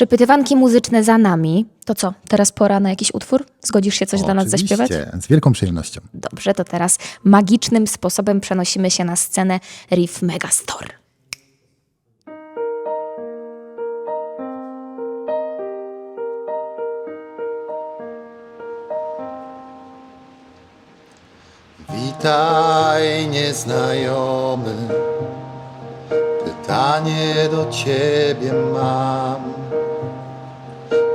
Przepytywanki muzyczne za nami. To co, teraz pora na jakiś utwór? Zgodzisz się coś dla nas Oczywiście, zaśpiewać? Z wielką przyjemnością. Dobrze, to teraz magicznym sposobem przenosimy się na scenę Riff Megastore. Witaj nieznajomy, pytanie do ciebie mam.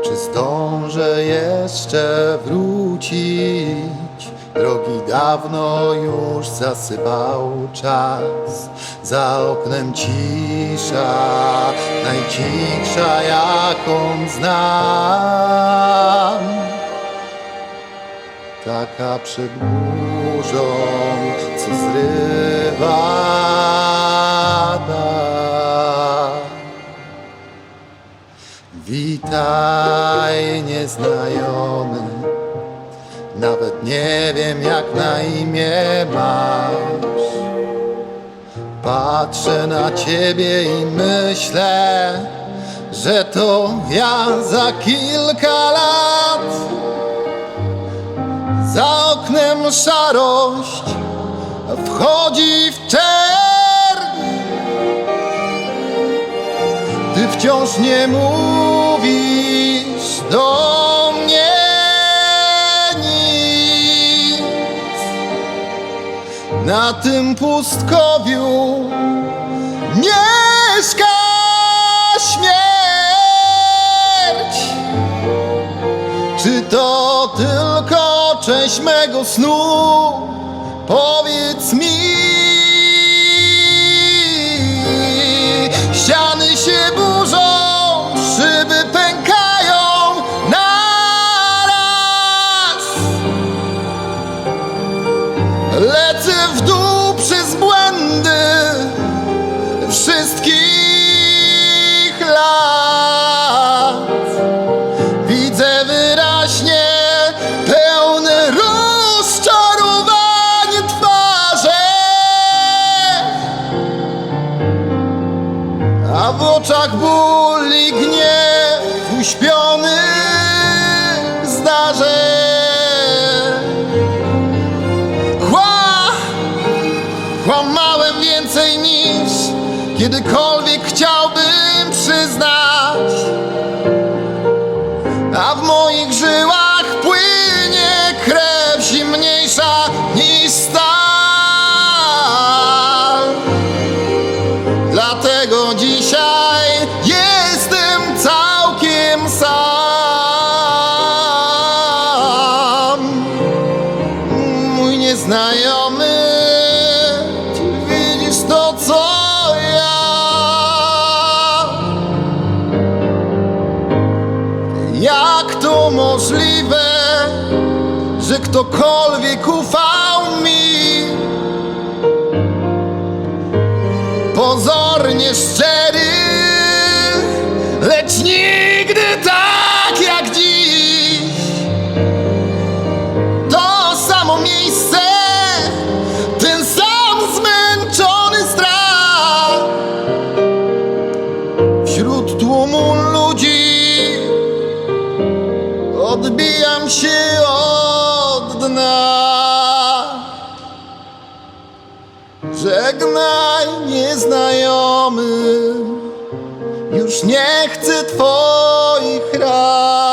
Czy zdążę jeszcze wrócić? Drogi dawno już zasypał czas. Za oknem cisza, najcichsza jaką znam taka przed burzą, co zrywa Witaj nieznajomy, nawet nie wiem jak na imię masz. Patrzę na ciebie i myślę, że to ja za kilka lat. Za oknem szarość wchodzi w czerń. Ty wciąż nie mówisz do mnie nic. Na tym pustkowiu mieszka śmierć. Czy to tylko część mego snu? Powiedz mi. W dół przez błędy wszystkich lat. Widzę wyraźnie pełne rozczarowań twarze A w oczach ból i gniew uśpionych kiedykolwiek chciałbym przyznać a w moich żyłach płynie krew zimniejsza niż stal. Dlatego dzisiaj jestem całkiem sam. Mój nieznajomy, Możliwe, że ktokolwiek ufał mi? Pozornie szczery, odbijam się od dna. Żegnaj nieznajomy, już nie chcę twoich rad.